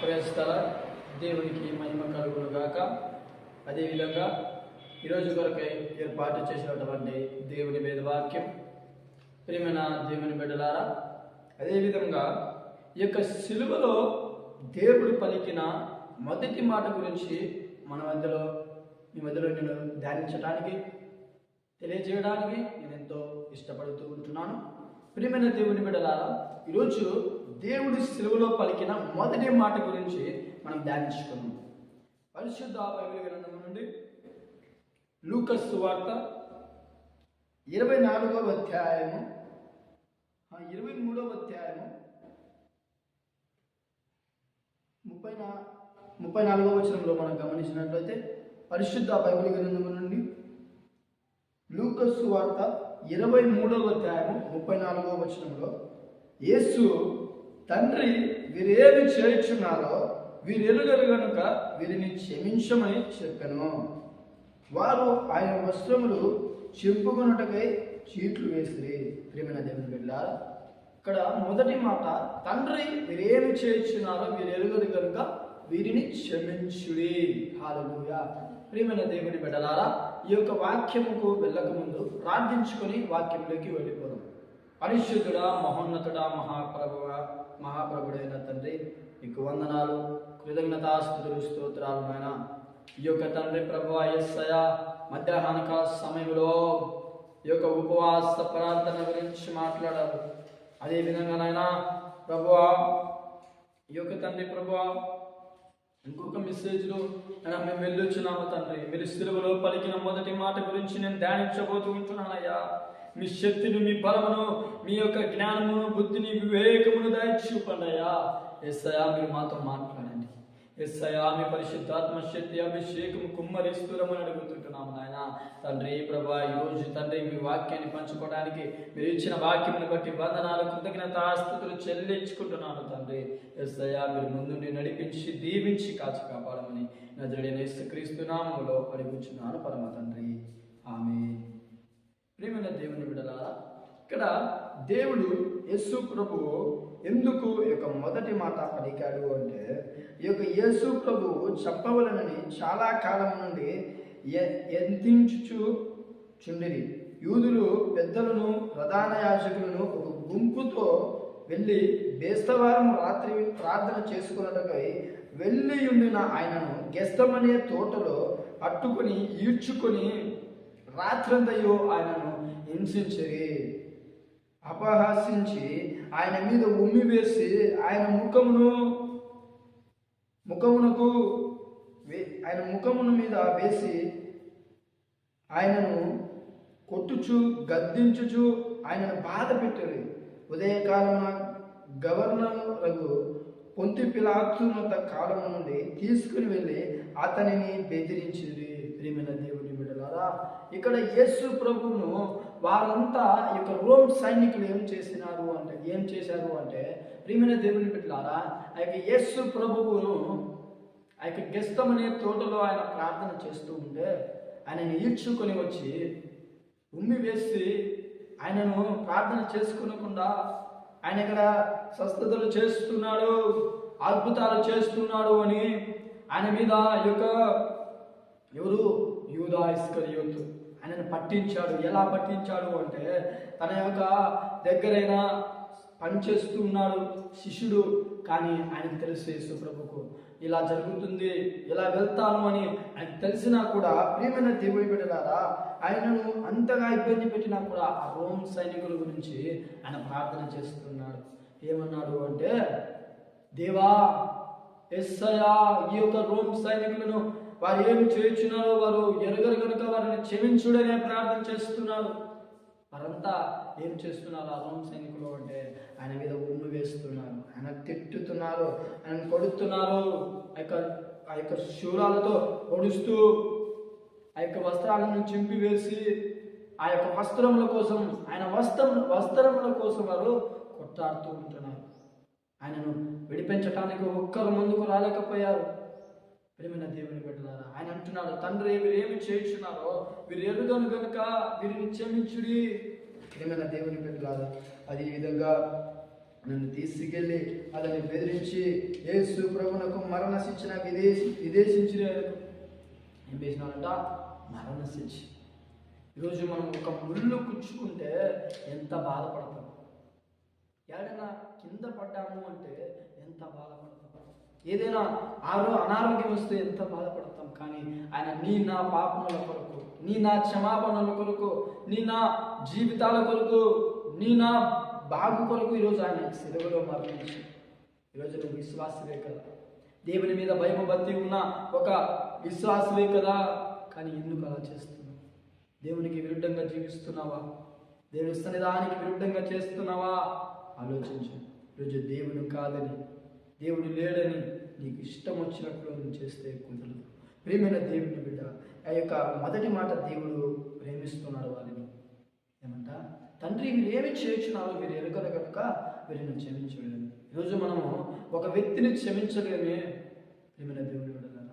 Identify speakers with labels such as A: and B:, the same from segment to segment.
A: ప్రవేశిస్తారా దేవునికి మహిమ కలుగునుగాక అదేవిధంగా ఈరోజు కొరకై ఏర్పాటు చేసినటువంటి దేవుని మీద వాక్యం. ప్రియమైన దేవుని బిడ్డలారా అదేవిధంగా ఈ యొక్క సిలువలో దేవుడు పలికిన మొదటి మాట గురించి మన మధ్యలో మీ మధ్యలో నేను ధ్యానించడానికి తెలియజేయడానికి నేను ఎంతో ఇష్టపడుతూ ఉంటున్నాను. ప్రియమైన దేవుని బిడ్డలారా ఈరోజు దేవుడు సెలవులో పలికిన మొదటి మాట గురించి మనం ధ్యానించుకున్నాం పరిశుద్ధ బైబిల్ గ్రంథం నుండి లూకస్ వార్త ఇరవై నాలుగవ అధ్యాయము. ఇరవై మూడవ అధ్యాయము. ముప్పై నా ముప్పై నాలుగవ వచనంలో మనం గమనించినట్లయితే పరిశుద్ధ బైబిల్ గ్రంథం నుండి లూకస్ వార్త ఇరవై మూడవ అధ్యాయము ముప్పై నాలుగవ వచనంలో యేసు తండ్రి వీరేమి చేయుచున్నారో వీరెరుగరు గనుక వీరిని క్షమించమని చెప్పాను. వారు ఆయన వస్త్రములు చెప్పుకొనుటకై చీట్లు వేసిరి. ప్రేమైన దేవుని బిడ్డ ఇక్కడ మొదటి మాట తండ్రి వీరేమి చేయుచున్నారో వీరు ఎరుగదు కనుక వీరిని క్షమించుడి. హాలూయా ప్రియమైన దేవుని బిడ్డలారా ఈ యొక్క వాక్యముకు వెళ్ళకముందు ప్రార్థించుకొని వాక్యంలోకి వెళ్ళిపోదాం. పరిశుద్ధుడా మహోన్నతుడా మహాప్రభువ మహాప్రభుడైన తండ్రి నీకు వందనాలు. కృతజ్ఞతాస్తుతులు స్తోత్రాలు నాయన. ఈ యొక్క తండ్రి ప్రభు ఎస్సయ మధ్యాహ్న కాల సమయంలో ఈ యొక్క ఉపవాస ప్రార్థన గురించి మాట్లాడారు. అదేవిధంగా నాయన ప్రభు ఈ యొక్క తండ్రి ప్రభు ఇంకొక మెసేజ్లో అయినా మేము వెళ్ళొచ్చున్నాము తండ్రి. మీరు సిలువలో పలికిన మొదటి మాట గురించి నేను ధ్యానించబోతూ ఉంటున్నానయ్యా. మీ శక్తిని మీ బలమును మీ యొక్క జ్ఞానమును బుద్ధిని వివేకమును దయచూపండి అయ్యా ఎస్ఐయా మీరు మాతో మాట్లాడండి. ఎస్ఐ మీ పరిశుద్ధాత్మ శక్తి అభిషేకం కుమ్మరిస్తురమని అడుగుతుంటున్నాము నాయన. తండ్రి ప్రభా ఈ రోజు తండ్రి మీ వాక్యాన్ని పంచుకోవడానికి మీరు ఇచ్చిన వాక్యమును బట్టి బంధనాలు కృతజ్ఞత ఆస్తుతులు చెల్లించుకుంటున్నాను తండ్రి. ఎస్ఐయా మీరు ముందుండి నడిపించి దీవించి కాచి కాపాడమని నజరుడైన యేసుక్రీస్తు నామములో అడుగుచున్నాను పరమ తండ్రి. ఆమె ప్రేమైన దేవుని బిడలారా ఇక్కడ దేవుడు యేసు ప్రభువు ఎందుకు ఈ యొక్క మొదటి మాట పలికాడు అంటే ఈ యొక్క యేసు ప్రభువు చెప్పవలనని చాలా కాలం నుండి ఎంతించుచు చుండిరి. యూదులు పెద్దలను ప్రధాన యాజకులను ఒక గుంపుతో వెళ్ళి బేస్తవారం రాత్రి ప్రార్థన చేసుకున్నటకై వెళ్ళి ఉండిన ఆయనను గెస్తమనే తోటలో పట్టుకొని ఈడ్చుకొని రాత్రంతయో ఆయనను హింసించిరి అపహాసించి ఆయన మీద ఉమ్మి వేసి ఆయన ముఖమును ముఖమునకు ఆయన ముఖమును మీద వేసి ఆయనను కొట్టుచు గద్దించుచు ఆయనను బాధ పెట్టరు. ఉదయకాలమున గవర్నర్ రఘు పొంతి పిలాతున్నత కాలం నుండి తీసుకుని వెళ్ళి అతనిని బెదిరించింది ప్రేమైన దేవుని బిడలారా ఇక్కడ యేసు ప్రభువును వారంతా ఈ యొక్క రోమ్ సైనికులు ఏం చేసినారు అంటే ఏం చేశారు అంటే ప్రేమైన దేవుని బిడ్డలారా ఆ యొక్క యేసు ప్రభువును ఆ యొక్క గెస్తమనే తోటలో ఆయన ప్రార్థన చేస్తూ ఉంటే ఆయనని ఈడ్చుకొని వచ్చి ఉమ్మి వేసి ఆయనను ప్రార్థన చేసుకునకుండా ఆయన ఇక్కడ స్వస్థతలు చేస్తున్నాడు అద్భుతాలు చేస్తున్నాడు అని ఆయన మీద యొక్క ఎవరు? యూదా ఇస్కరియోతు. ఆయనను పట్టించాడు. ఎలా పట్టించాడు అంటే తన యొక్క దగ్గరైన పనిచేస్తూ ఉన్నాడు శిష్యుడు. కానీ ఆయనకు తెలుసు యేసు ప్రభుకు ఇలా జరుగుతుంది ఇలా వెళ్తాను అని ఆయన తెలిసినా కూడా ప్రేమైన దేవుడి బిడ్డలారా ఆయనను అంతగా ఇబ్బంది పెట్టినా కూడా ఆ రోమ్ సైనికుల గురించి ఆయన ప్రార్థన చేస్తున్నాడు. ఏమన్నాడు అంటే దేవా ఎస్సయా ఈ యొక్క రోమ్ సైనికులను వారు ఏమి చేయించున్నారో వారు ఎరగరు కనుక వారిని క్షమించుడనే ప్రార్థన చేస్తున్నారు. వారంతా ఏం చేస్తున్నారు? ఆ సైనికులు అంటే ఆయన మీద ఉమ్ము వేస్తున్నారు. ఆయన తిట్టుతున్నారు. ఆయన కొడుతున్నారు. ఆ యొక్క ఆ యొక్క శూరాలతో పొడుస్తూ ఆ యొక్క వస్త్రాలను చింపివేసి ఆ యొక్క వస్త్రముల కోసం ఆయన వస్త్రం వస్త్రముల కోసం వారు కొట్టాడుతూ ఉంటున్నారు. ఆయనను విడిపించటానికి ఒక్కరు ముందుకు రాలేకపోయారు. ప్రేమైన దేవుని బిడ్డలారా ఆయన అంటున్నాడు తండ్రి మీరు ఏమి చేయించున్నారో వీరు ఎరుగను కనుక వీరిని క్షమించుడి. ప్రేమైన దేవుని బిడ్డలారా అదే విధంగా నన్ను తీసుకెళ్ళి అతన్ని బెదిరించి యేసు ప్రభునకు మరణ శిక్షణ విదేశి విదేశించిన ఏం చేసినారంట? మరణ శిక్ష ఈరోజు మనం ఒక ముళ్ళు కుచ్చుకుంటే ఎంత బాధపడతాం? ఏడైనా కింద పడ్డాము అంటే ఎంత బాధపడతాం? ఏదైనా ఆరో అనారోగ్యం వస్తే ఎంత బాధపడతాం? కానీ ఆయన నీ నా పాపముల కొరకు నీ నా క్షమాపణల కొరకు నీ నా జీవితాల కొరకు నీ నా బాగు కొరకు ఈరోజు ఆయన సెలవులో మరణించి ఈరోజు నువ్వు విశ్వాసవే కదా. దేవుని మీద భయం ఉన్న ఒక విశ్వాసవే కదా. కానీ ఎందుకు అలా చేస్తున్నావు? దేవునికి విరుద్ధంగా జీవిస్తున్నావా? దేవుని సన్నిధానికి విరుద్ధంగా చేస్తున్నావా? ఆలోచించు. ఈరోజు దేవుని కాదని దేవుడు లేడని నీకు ఇష్టం వచ్చినట్లు నువ్వు చేస్తే కుదరదు. ప్రేమైన దేవుని బిడ్డ ఆ యొక్క మొదటి మాట దేవుడు ప్రేమిస్తున్నాడు వారిని. ఏమంట? తండ్రి మీరు ఏమి చేయించున్నారో మీరు ఎరుగరు కనుక వీరిని క్షమించలేము. ఈరోజు మనము ఒక వ్యక్తిని క్షమించలేమే ప్రేమైన దేవుడు బిడ్డలారా.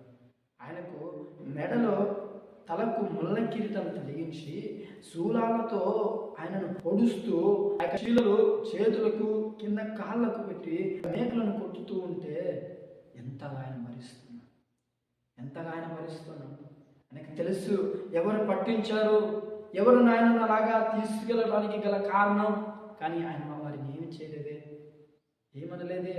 A: ఆయనకు మెడలో తలకు ముళ్ళ కిరీటం తొలగించి శూలాలతో ఆయనను పొడుస్తూ ఆ చేతులకు కింద కాళ్ళకు పెట్టి మేకలను కొట్టుతూ ఉంటే ఎంతగా ఆయన మరిస్తున్నాడు. ఎంతగా ఆయన మరిస్తున్నాడు. ఆయనకు తెలుసు ఎవరు పట్టించారు ఎవరు నాయన అలాగా తీసుకెళ్ళడానికి గల కారణం. కానీ ఆయన వారిని ఏమి చేయలేదే ఏమనలేదే.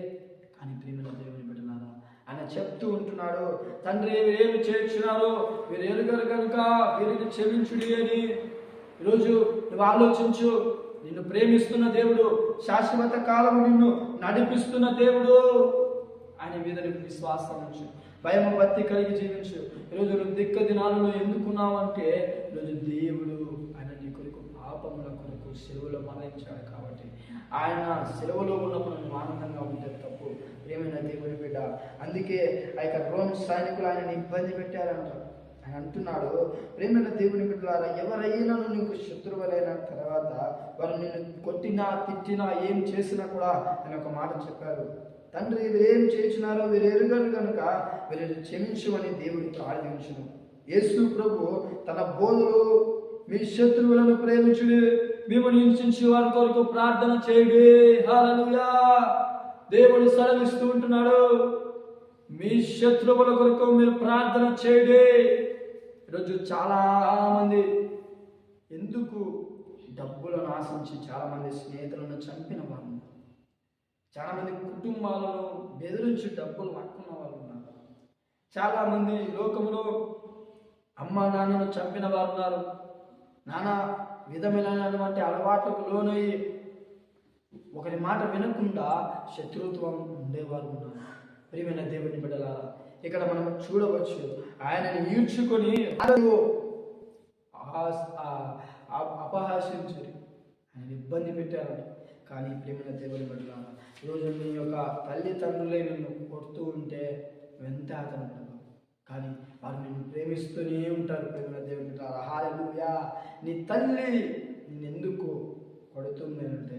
A: కానీ ప్రేమల దేవుని బిడ్డలారా ఆయన చెప్తూ ఉంటున్నాడు తండ్రి వీరేమి చేర్చున్నారు వీరు ఎరుగరు కనుక వీరిని క్షమించుడి అని. ఈరోజు నువ్వు ఆలోచించు నిన్ను ప్రేమిస్తున్న దేవుడు శాశ్వత కాలం నిన్ను నడిపిస్తున్న దేవుడు. ఆయన మీద నీకు విశ్వాసం ఉంచు. భయం భక్తి కలిగి జీవించు. ఈరోజు నువ్వు దిక్క దినాలలో ఎందుకున్నావంటే ఈరోజు దేవుడు ఆయన నీ కొరకు పాపముల కొరకు సెలవులో మరణించాడు కాబట్టి. ఆయన సెలవులో ఉన్నప్పుడు నువ్వు ఆనందంగా ఉంటే తప్పు. ప్రేమైన దేవుని బిడ్డ అందుకే ఆ యొక్క రోమ్ సైనికులు ఆయనని ఇబ్బంది పెట్టారంట. ఆయన అంటున్నాడు. ప్రేమైన దేవుని బిడ్డలారా ఎవరైనా నీకు శత్రువులైన తర్వాత వారు నిన్ను కొట్టినా తిట్టినా ఏం చేసినా కూడా ఆయన ఒక మాట చెప్పారు తండ్రి వీరేం చేసినారో వీరు ఎరుగరు కనుక వీరిని క్షమించమని దేవుడు ప్రార్థించును. యేసు ప్రభు తన బోధలు మీ శత్రువులను ప్రేమించుడి మిమ్మల్ని హింసించి వారి కొరకు ప్రార్థన చేయుడి. హల్లెలూయా! దేవుడు సెలవిస్తూ ఉంటున్నాడు. మీ శత్రువుల కొరకు మీరు ప్రార్థన చేయండి. ఈరోజు చాలా మంది ఎందుకు డబ్బులను ఆశించి చాలామంది స్నేహితులను చంపిన వారు ఉన్నారు. చాలామంది కుటుంబాలను బెదిరించి డబ్బులు లాక్కున్న వాళ్ళు ఉన్నారు చాలామంది లోకంలో అమ్మ నాన్నను చంపిన వారు ఉన్నారు నానా విధమైనటువంటి అలవాట్లకు లోనయ్యి ఒకరి మాట వినకుండా శత్రుత్వం ఉండేవారు ఉన్నారు ప్రియమైన దేవుని బిడ్డలారా ఇక్కడ మనం చూడవచ్చు. ఆయనను ఈడ్చుకొని అపహాసించరు ఆయన ఇబ్బంది పెట్టారని కానీ ప్రేమైన దేవుని పట్ల ఈరోజు నీ యొక్క తల్లిదండ్రులే నిన్ను కొడుతూ ఉంటే వెంత అతను ఉండదు కానీ వారు నిన్ను ప్రేమిస్తూనే ఉంటారు. ప్రేమ దేవుని హాలూయా నీ తల్లి నిన్నెందుకు కొడుతుంది అంటే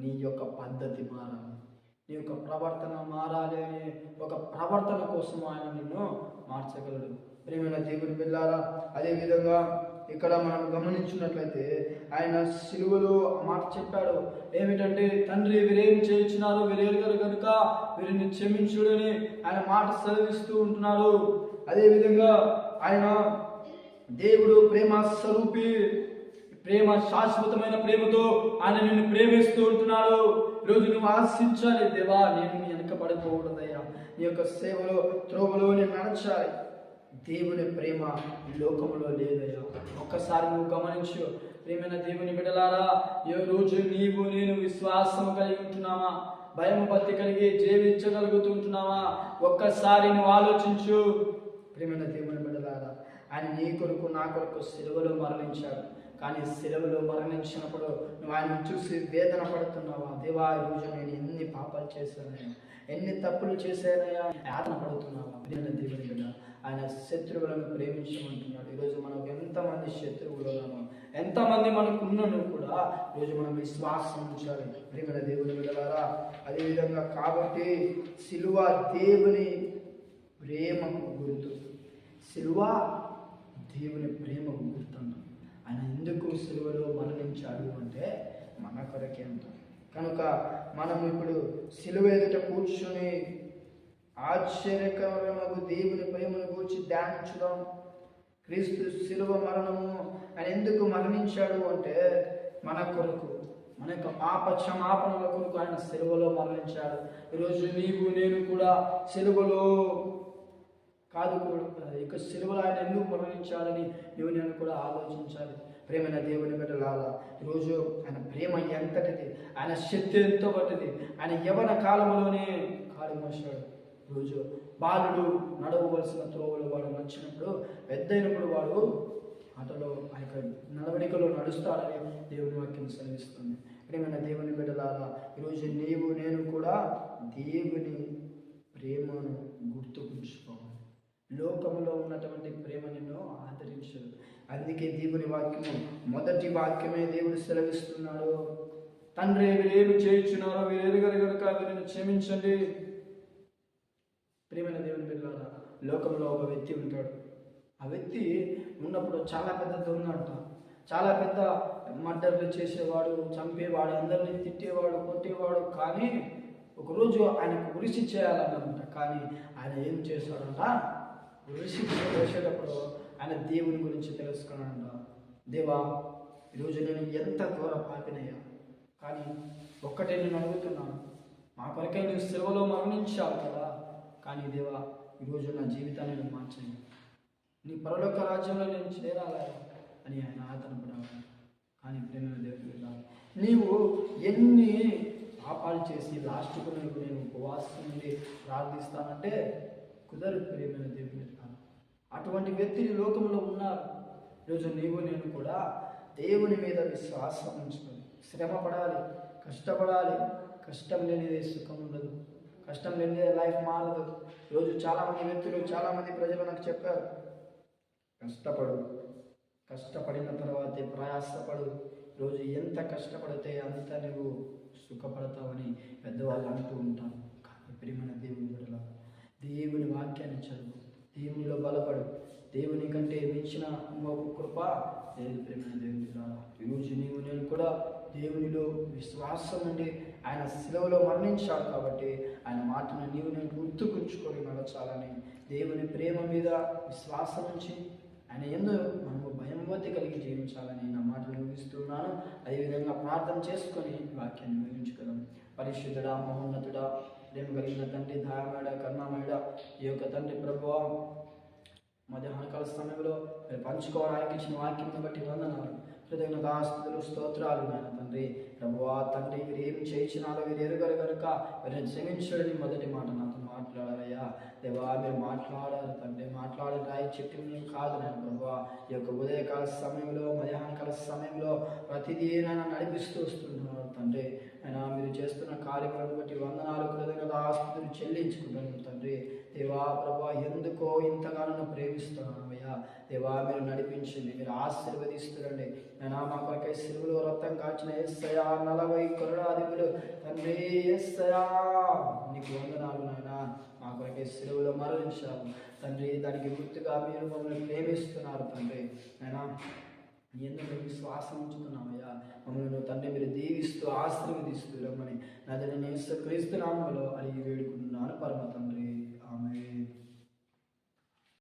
A: నీ యొక్క పద్ధతి మారాలి. నీ యొక్క ప్రవర్తన మారాలి అనే ఒక ప్రవర్తన కోసం ఆయన నిన్ను మార్చగలడు. ప్రేమైన దేవుని బిడ్డారా అదేవిధంగా ఇక్కడ మనం గమనించినట్లయితే ఆయన సిలువలో మాట చెప్పాడు. ఏమిటంటే తండ్రి వీరేం చేయించినారు వీరేరుగారు కనుక వీరిని క్షమించుడని ఆయన మాట సెలవిస్తూ ఉంటున్నాడు. అదేవిధంగా ఆయన దేవుడు ప్రేమ స్వరూపి ప్రేమ శాశ్వతమైన ప్రేమతో ఆయన నిన్ను ప్రేమిస్తూ ఉంటున్నాడు. ఈరోజు నువ్వు ఆశించాలి దేవా నేను నీ వెనక పడిపోకూడదయ్యా నీ యొక్క సేవలో త్రోవలో నేను నడచాలి. దేవుని ప్రేమ ఈ లోకంలో లేదయ్యా. ఒక్కసారి నువ్వు గమనించు ప్రేమైన దేవుని బిడలారా ఏ రోజు నీవు నేను విశ్వాసం కలిగి ఉంటున్నావా భయం భక్తి కలిగి జీవించగలుగుతుంటున్నావా ఒక్కసారి నువ్వు ఆలోచించు. ప్రేమైన దేవుని బిడలారా ఆయన నీ కొరకు నా కొరకు సెలవులో మరణించాడు. కానీ సెలవులో మరణించినప్పుడు నువ్వు ఆయన చూసి వేదన పడుతున్నావా? దేవా ఈ రోజు నేను ఎన్ని పాపాలు చేశానయ్యా? ఎన్ని తప్పులు చేశానయ్యా? యాతన పడుతున్నావా? ప్రియమైన దేవుని బిడ్డ ఆయన శత్రువులను ప్రేమించమంటున్నాడు. ఈరోజు మనకు ఎంతమంది శత్రువులు ఉన్నామో ఎంతమంది మనకు ఉన్నను కూడా ఈరోజు మనం విశ్వాసం ఉంచాలి. ప్రేమల దేవుని బిడ్డలారా అదేవిధంగా కాబట్టి సిలువ దేవుని ప్రేమకు గుర్తు. సిలువ దేవుని ప్రేమకు గుర్తు ఆయన ఎందుకు సిలువలో మరణించాడు అంటే మన కొరకే అంటాం. కనుక మనం ఇప్పుడు సిలువ ఎదుట కూర్చుని ఆశ్చర్యకరమగు దేవుని ప్రేమను కూర్చి ధ్యానించడం క్రీస్తు శిలువ మరణము ఆయన ఎందుకు మరణించాడు అంటే మన కొరకు మన యొక్క పాప క్షమాపణల కొరకు ఆయన సెలవులో మరణించాడు. ఈరోజు నీవు నేను కూడా సెలవులో కాదు కూడా. ఇక ఆయన ఎందుకు మరణించాలని నువ్వు నేను కూడా ఆలోచించాలి. ప్రేమైన దేవుని బిడ్డలాల ఈరోజు ఆయన ప్రేమ ఎంతటిది ఆయన శక్తి ఎంతో పట్టిది. ఆయన యవన కాలంలోనే కాలు మోసాడు రోజు బాలుడు నడవవలసిన త్రోవలు వాడు నచ్చినప్పుడు పెద్దయినప్పుడు వాడు అతలో ఆ యొక్క నడవడికలో నడుస్తాడని దేవుని వాక్యం సెలవిస్తుంది. ప్రేమైన దేవుని బిడ్డలారా ఈరోజు నీవు నేను కూడా దేవుని ప్రేమను గుర్తుకుంచుకోవాలి లోకంలో ఉన్నటువంటి ప్రేమ నిన్ను ఆదరించదు అందుకే దేవుని వాక్యము మొదటి వాక్యమే దేవుడు సెలవిస్తున్నాడు. తండ్రి వీరేమి చేయించున్నారో వీరు కనుక వీరిని క్షమించండి. ప్రేమైన దేవుని పిల్లల లోకంలో ఒక వ్యక్తి ఉంటాడు. ఆ వ్యక్తి ఉన్నప్పుడు చాలా పెద్ద దొంగ అంట. చాలా పెద్ద మర్డర్లు చేసేవాడు చంపేవాడు అందరినీ తిట్టేవాడు కొట్టేవాడు కానీ ఒకరోజు ఆయనకు ఉరిసి చేయాలన్నమాట కానీ ఆయన ఏం చేశాడంట? ఉరిసి వేసేటప్పుడు ఆయన దేవుని గురించి తెలుసుకున్నాడంట. దేవా ఈరోజు నేను ఎంత ఘోర పాపినయ్యా. కానీ ఒక్కటే నేను అడుగుతున్నాను మా కొరకై నువ్వు సేవలో మరణించావు కదా. కానీ దేవా ఈరోజు నా జీవితాన్ని నేను మార్చండి నీ పరలోక రాజ్యంలో నేను చేరాలా? అని ఆయన ఆతనపడాలి కానీ ప్రేమ దేవుడు నీవు ఎన్ని పాపాలు చేసి లాస్ట్కు నీకు నేను ఉపవాసం నుండి ప్రార్థిస్తానంటే కుదరదు ప్రేమైన దేవుడు. అటువంటి వ్యక్తులు లోకంలో ఉన్నారు. ఈరోజు నీవు నేను కూడా దేవుని మీద విశ్వాసం ఉంచుకొని శ్రమ పడాలి కష్టపడాలి. కష్టం లేనిదే సుఖం ఉండదు. కష్టం లేనిదే లైఫ్ మారదు. ఈరోజు చాలామంది వ్యక్తులు చాలామంది ప్రజలు నాకు చెప్పారు కష్టపడు. కష్టపడిన తర్వాతే ప్రయాసపడు. రోజు ఎంత కష్టపడితే అంత నువ్వు సుఖపడతావని పెద్దవాళ్ళు అంటూ ఉంటాను కానీ ప్రియమైన దేవుని బిడ్డల దేవుని వాక్యాన్ని చదువు. దేవునిలో బలపడు. దేవుని కంటే మించిన మాకు కృప లేదు ప్రేమైన దేవుని రాజు ఈరోజు నీవు నేను కూడా దేవునిలో విశ్వాసం ఉండి ఆయన సెలవులో మరణించాడు కాబట్టి ఆయన మాటను నీవు నేను గుర్తుకుంచుకొని నడచాలని దేవుని ప్రేమ మీద విశ్వాసం ఉంచి ఆయన ఎందు మనము భయంవతి కలిగి జీవించాలని నా మాటలు ముగిస్తున్నాను అదేవిధంగా ప్రార్థన చేసుకొని వాక్యాన్ని ముగించుకుందాం. పరిశుద్ధుడా మహోన్నతుడా ప్రేమ కలిగిన తండ్రి దయామేడ కరుణామేడ ఈ యొక్క తండ్రి ప్రభువా మధ్యాహ్నకాల సమయంలో మీరు పంచుకోవడానికి ఇచ్చిన వాక్యం బట్టి వందనాలు. కృతజ్ఞత ఆస్తులు స్తోత్రాలు నాయన తండ్రి. ప్రభువా తండ్రి వీరు ఏం చేయించినారో వీరు ఎరుగరు కనుక వీరిని క్షమించడని మొదటి మాట నాతో మాట్లాడారయ్యా. దేవా మీరు మాట్లాడారు తండ్రి మాట్లాడే రాయి చెట్టు కాదు నేను ప్రభువా. ఈ యొక్క ఉదయకాల సమయంలో మధ్యాహ్నకాల సమయంలో ప్రతిదీ నన్ను నడిపిస్తూ వస్తుంటున్నారు తండ్రి. అయినా మీరు చేస్తున్న కార్యక్రమం బట్టి వందనాలు కృతజ్ఞత ఆస్తులు చెల్లించుకుంటున్నాను తండ్రి. దేవా ప్రభా ఎందుకో ఇంతగానో నన్ను ప్రేమిస్తున్నాను. దేవా మీరు నడిపించండి మీరు ఆశీర్వదిస్తురండి. నేను మా కొరకై సిలువలో రక్తం కాచిన ఎస్సయా నలభై కరుణాధిపులు తండ్రి ఎస్సయా నీకు వందనాలు నాయన. మా కొరకై సిలువలో మరణించారు తండ్రి దానికి గుర్తుగా మీరు మమ్మల్ని ప్రేమిస్తున్నారు తండ్రి. నాయనా నీ ఎందుకు విశ్వాసం ఉంచుతున్నామయ్యా. మమ్మల్ని తండ్రి మీరు దీవిస్తూ ఆశీర్వదిస్తూ రమ్మని. నా తండ్రి నేను క్రీస్తు నామంలో అడిగి వేడుకుంటున్నాను పరమ తండ్రి.